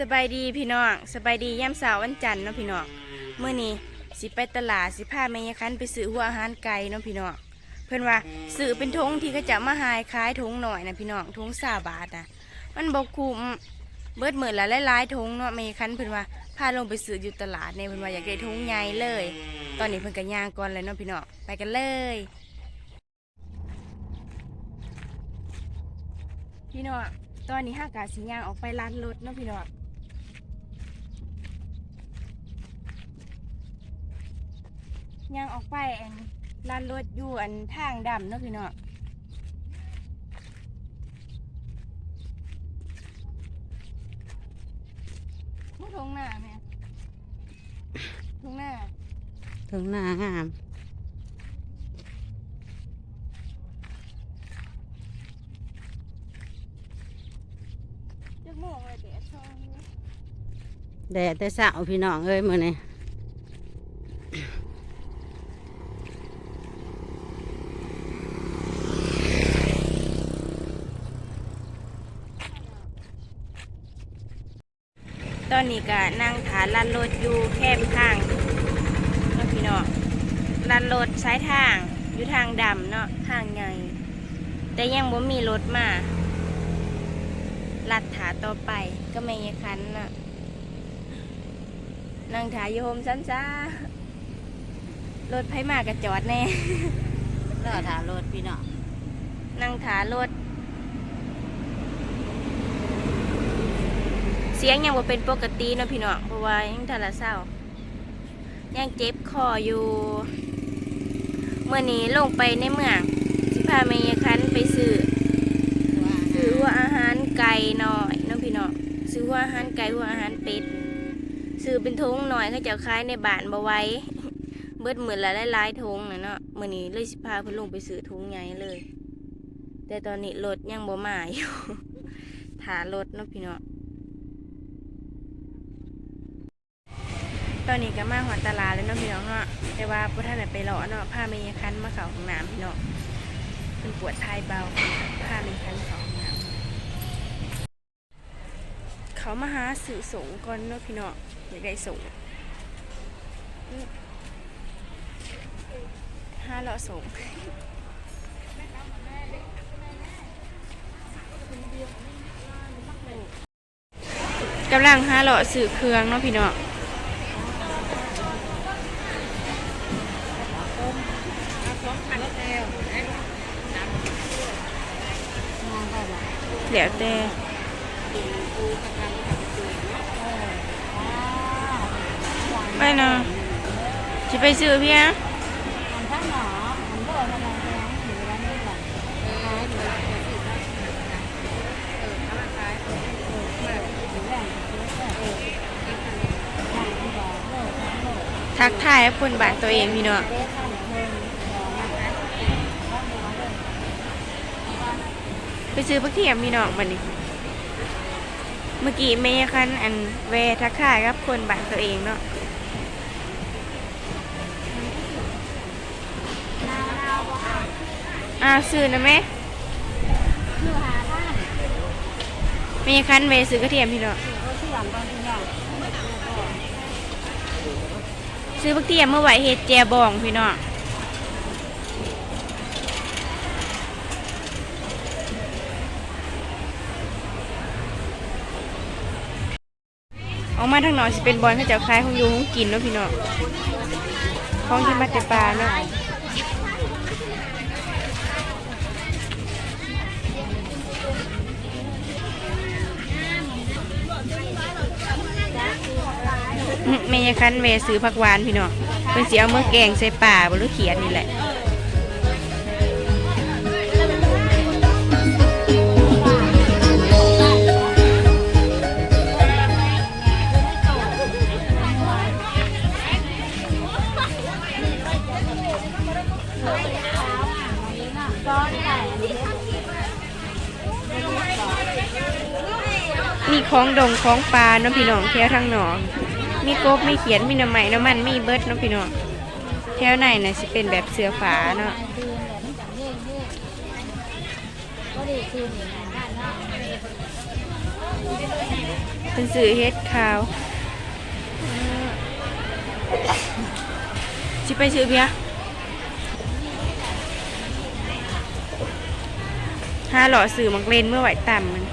สบายดีพี่น้องสบายดีย่ำสาร์วันจันทร์เนาะพี่น้องเมื่อนี้สิไปตลาดสิพาแม่ยคันไปซื้อหัวอาหารไก่เนาะพี่น้องเพื่อนว่าซื้อเป็นทงที่เขาจะมาหายขายทงหน่อยนะพี่น้องทงสาบาทนะมันบกคุ้มเบิดหมื่นละหลายๆทงเนาะแม่ยคันเพื่อนว่าพาลงไปซื้ออยู่ตลาดเนี่ยเพื่อนว่าอยากได้ทงใหญ่เลย ตอนนี้เพื่อนก็ย่างก่อนเลยเนาะพี่น้องไปกันเลยพี่น้องตอนนี้ห้ากาสิย่างออกไปร้านรถเนาะพี่น้อง ย่างออกไปอันร้านรถอยู่อันทางดำเนาะพี่น้องมุทงหน้าแม่ทงหน้าถึงหน้างามจักโมงเลยเดี๋ยวช่องนี้แดดแต่เช้าพี่น้องเอ้ยมื้อนี้ อนนี้ก็นั่งฐานลันรถอยู่แคบข้างเนาะพี่น้องลันรถสายทางอยู่ทางดำเนาะทางใหญ่แต่ยังบ่มีรถมาลัดถาต่อไปก็ไม่ยคันเนาะนั่งถาอยู่โฮมซันจ้ารถไผมากระจอดแน่รอถ่ารถพี่น้องนั่งถารถ เสียงยังบ่เป็นปกติเนาะพี่น้องเพราะว่ายังทะละเศร้ายังเจ็บคออยู่เมื่อนี้ลงไปในเมืองสิพาเมยคันไปซื้อซื้อหัวอาหารไก่หน่อยน้องพี่น้องซื้อหัวอาหารไก่หัวอาหารเป็ดซื้อเป็นทงหน่อยเขาจะขายในบ้านบ่ไว้เบิดหมื่นละหลายๆทงนะเนาะมื่อนี้เลยสิพาเพิ่นลงไปซื้อทงใหญ่เลย แต่ตอนนี้รถยังบ่มาอยู่ถารถเนาะพี่น้อง ตอนนี้ก็มาหอดตลาดแล้วเนาะพี่น้องเนาะแต่ว่าพวกท่านได้ไปรอเนาะพาเมยคันมาเข้าห้องน้ำพี่น้องเป็นปวดท้ายเบาพาเมยคันเข้าห้องน้ำเขามาหาสื่อสงก่อนเนาะพี่น้องอยากได้สงห้าเลาะสงกำลังหาเลาะสื่อเครื่องเนาะพี่น้อง เดี๋ยวแต่ไปเนาะจะไปซื้อพี่อะท่านหมอผมก็กำลังแรงอยู่ร้านนี้แหละขายอยู่สี่สิบเออเอามาขายเออแม่อยู่แรงทักทายคนบ้านตัวเองพี่เด็กข้าง ไปซื้อพักเทียมพี่น้องบันนี้ เมื่อกี้เมย์คันอันแวทักทายกับคนบ้านตัวเองเนาะอ่าซื้อนะแม่คือหาท่านเมย์คันแวซื้อกระเทียมพี่น้องเนางซื้อพักเทียมเมื่อไหวเฮ็ดแจบองพี่น้อง ออกมาทางหนอยสิเป็นบอลเขาเจะคล้ายของอยูของกินเนาะพี่น้องของที่มาแต่ปลาเนาะแม่ยายคันเวซื้อผักหวานพี่น้องเพิ่นสิเอามื่อแกงใส่ป่าบ่รู้เขียนนี่แหละ มีของดงของปลาเนาะพี่น้องแถวทางหนองมีกบมีเขียนมีน้ำใหม่น้ำมันมีเบิดเนาะพี่น้องแถวไหนน่ะสิเป็นแบบเสือฝาเนาะคืนแบบมันจังเย่เย่ก็ดีคืนอย่าเนาะเป็นสื่อเฮ็ดขาวสิไปซื้อเบียห้าหล่อสื่อมักเลนเมื่อไหวต่ำมัน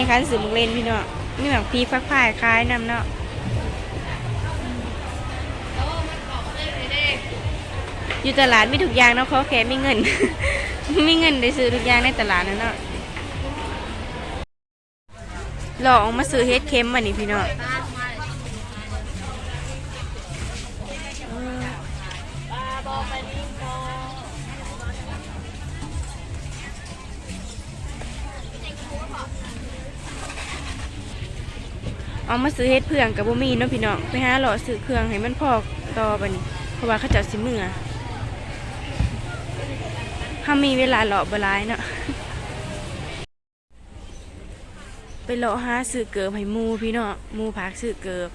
มีคันสื่อมักเลนพี่เนาะนี่แบบพีฟักพายคล้ายนำเนาะอยู่ตลาดไม่ทุกอย่างเนาะเขาแค่มีเงินมีเงินได้ซื้อทุกอย่างในตลาดนั่นเนาะหลอกออกมาซื้อเฮ็ดเค็มมานี่พี่เนาะ เอามาซื้อเฮ็ดเพื่องกับบ่มีเนาะพี่น้องไปหาหล่อซื้อเครื่องให้มันพอกต่อบัดนี้เพราะว่าเขาเจ้าสิเมื่อถ้ามีเวลาหล่อบ่หลายเนาะไปหล่อหาซื้อเกิบให้หมูพี่เนาะหมูพักซื้อเกิบ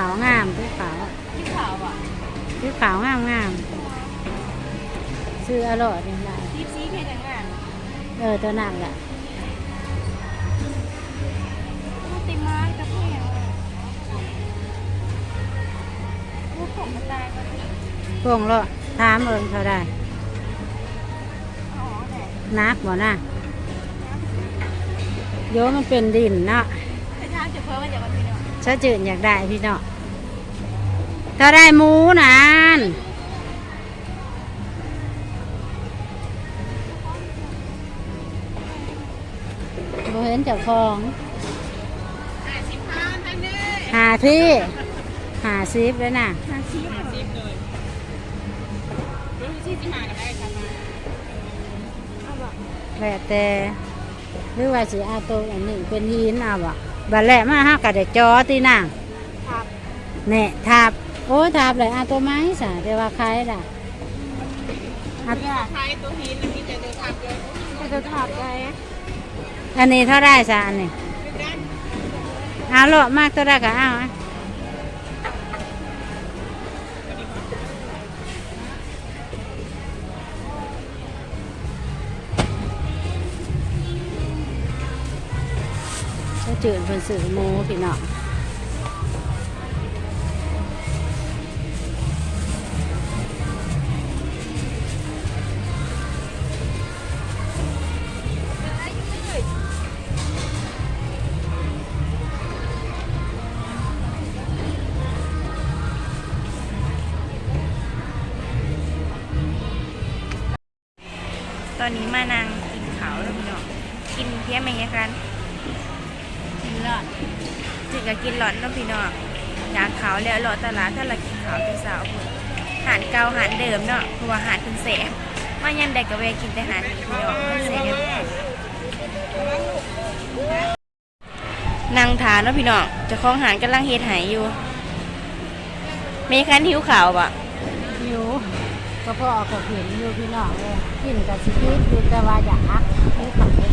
าวงามสีขาวที่ขาวอะสีขาวงามงามซื้ออร่อยเป็นไรซีซีเพชรงานเออตัวนั้นแหละติมากับเพงลูกผมมันตายก็ได้พวงละถามเอิงเขาได้อ๋อแหละนักบ่น่ะโยมันเป็นดินเนาะแต่ถ้าจะเพิ่มมันจะมาพี่เน ซะจืดอยากได้พี่เนาะงถ้าได้หมูนานบเห็นจ้าของหาที่หาซิฟเลยน่ะหาซิฟเลยรู้ที่ที่มากันได้ค่ะมาแล้วแต่หรือว่าสีอาโตอันนี้เป็นหินเอาบ่ บัดแหละมาห้ากะได้จอตีน่ะครับแน่ทาบโอ้ทาบเลยเอาตัวไม้สะแต่ว่าใครล่ะเอาใช้ตัวหินมีแต่ตัวทับเลยแต่ตัวทับไงอันนี้เท่าได้สะอันนี้เอาโลดมากตัวได้ก็เอาอะ ก็จืดเป็นสื่อมูพี่น้องตอนนี้มานางกินเขาแล้วพี่เนาะกินเพี้ยแมงยะคันกิน รอดจึงก็กินหลอนเนาะพี่เนาะอยากขาวแล้วหลอดตลาดถ้าเรากินขาวเป็นสาวพุ่นหารเก่าหารเดิมเนาะเพราะว่าหารเป็นแสบมายันใดก็แวกินแต่หานพี่นาะมันแสบนางถาเนาะพี่นาะเจะคล้องหารกำลังเฮ็ดหายอยู่มยคันหิวขาวปะอยู่ก็พอเอากับเห็นอยู่พี่น้องเลยกินกับสิกินอยู่แต่ว่าอยากนี่ขับรถ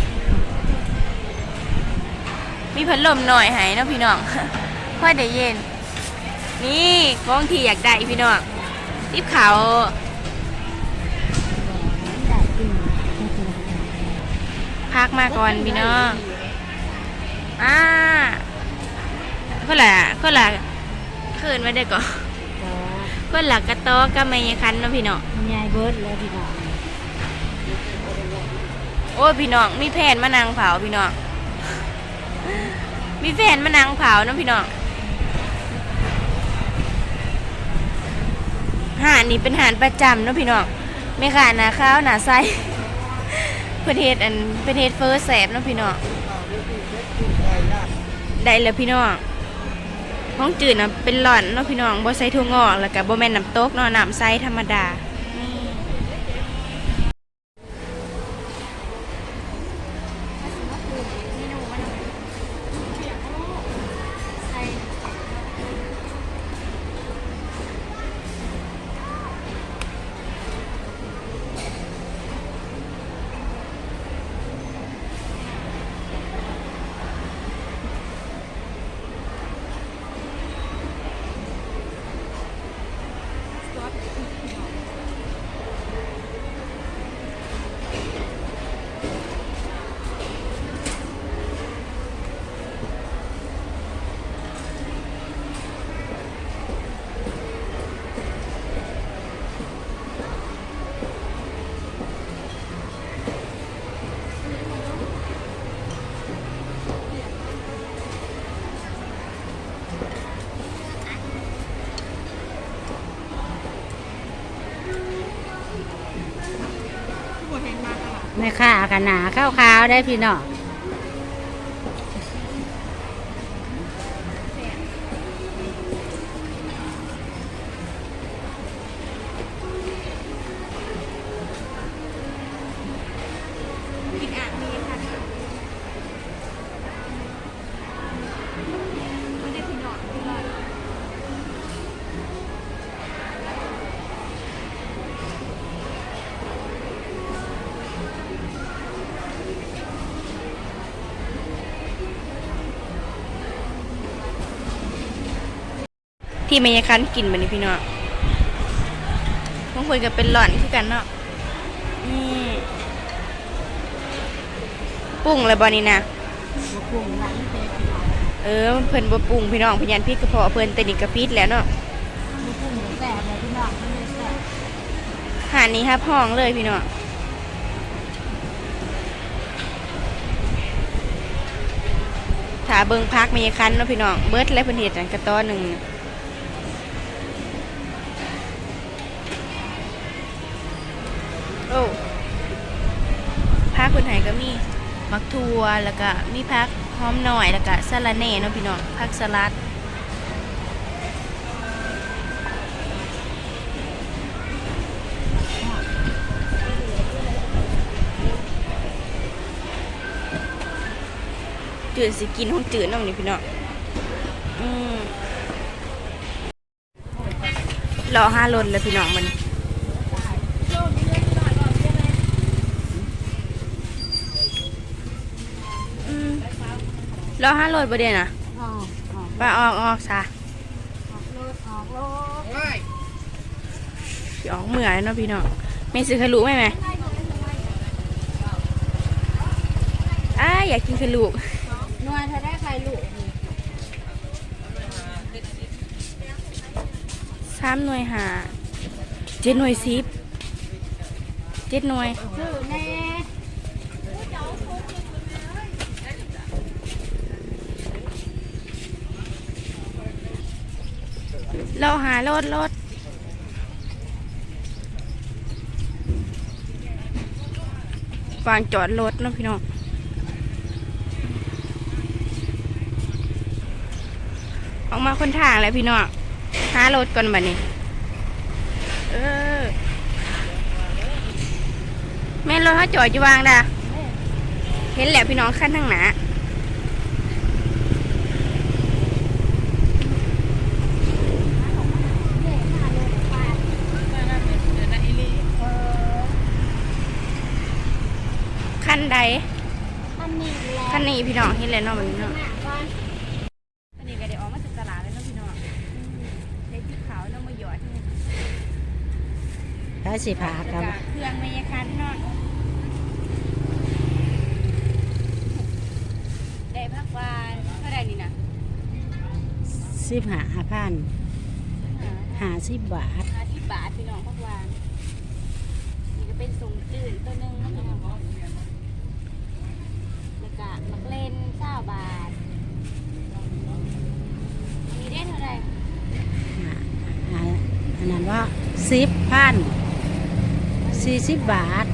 มีพัดลมหน่อยใหายเนาะพี่น้องค่อยได้เย็น นี่กล้องที่อยากได้พี่น้องรีบขาวได้กินพักมาก่อนพี่น้องอ่าก็ละก็ละคืนมาได้ก่อนก็ก็ละกระโตอกกับไม่ยคันเนาะพี่น้องมันยายเบิร์ดแล้วพี่น้องโอ้ยพี่น้องมีแผนมานางเผาพี่น้อง มีแผนมานางเผานะพี่น้องหาดนี่เป็นหาดประจำนะพี่น้องไม่ขาดหนาข้าวหนาไส้ประเทศอันประเทศเฟอร์สแสบนะพี่น้องได้แล้วพี่น้องห้องจืดนะเป็นหล่อนเนาะพี่น้องบ่ใส่ถั่วงอกแล้วก็บ่แม่นน้ำตกเนาะน้ำใสธรรมดา แม่ค้ากันหนาข้าวขาวได้พี่น้อง ที่เมยคันกินบันนี้พี่น้องบางคนก็เป็นหล่อนคือกันเนาะนี่ปรุงอะไรบอนี่นะบปรุงร้านเจ๊พี่น้องเออเพิ่นบ่ปรุงพี่น้องพยานพิษกระเพาะเพิ่นแต่นี่กระพิษแล้วเนาะบปรุงแซ่บเลยพี่น้องมันไม่แซ่บหาดนี้ครับห้องเลยพี่น้องถ้าเบิ่งพักมีคันเนาะพี่น้องเบิดและเพิ่นเฮ็ดอันกระต้อหนึง โอ้พักเพิ่นให้ก็มีมักทัวแล้วก็มีพักหอมหน่อยแล้วก็สะระแน่เนาะพี่น้องพักสลัดจืดสิกินห้องจืดน้องนี่พี่น้องอืมรอห้ารถแล้วพี่น้องมัน รอห้ารถประเดี๋ยวนะออกออกป้าออกออกซะออกรถออกรถพี่ออกเมื่อยเนาะพี่น้องไม่ซื้อขลุไหมไหมอ้ายอยากกินขลุนวลถ้าได้ใครลูกนี่สามหน่วยหาเจ็ดหน่วยสิบเจ็ดหน่วยชื่อแน่ เราหารถรถวางจอดรถนะพี่น้องออกมาคนทางแล้วพี่น้องหารถก่อนบัดนี้ เออ แม่รถเขาจอดอยู่วางด่ะเห็นแล้วพี่น้องขั้นทางหนา เออ ขั้นใด อันนี้แหละขั้นนี้พี่น้องเห็นแล้วเนาะมันเนาะหน้าก่อนอันนี้ก็ได้ออกมาจากตลาดแล้วเนาะพี่น้องได้ที่ขาวแล้วมาหยอดนี่แล้วสิพาแล้วกัก็บเครื่องเมยคันเนาะได้พักวานเท่าไหร่นี่นะสิบห้าพันห้าสิบบาท ห้าสิบบาทพี่น้องพักวานนี่ก็เป็นสูงจืดตัวหนึงเนาะพี่น้องแล้วก็ มักเล่นเก้าบาทมีได้เท่าไหร่อันนั้นว่าสิบพันสี่สิบบาท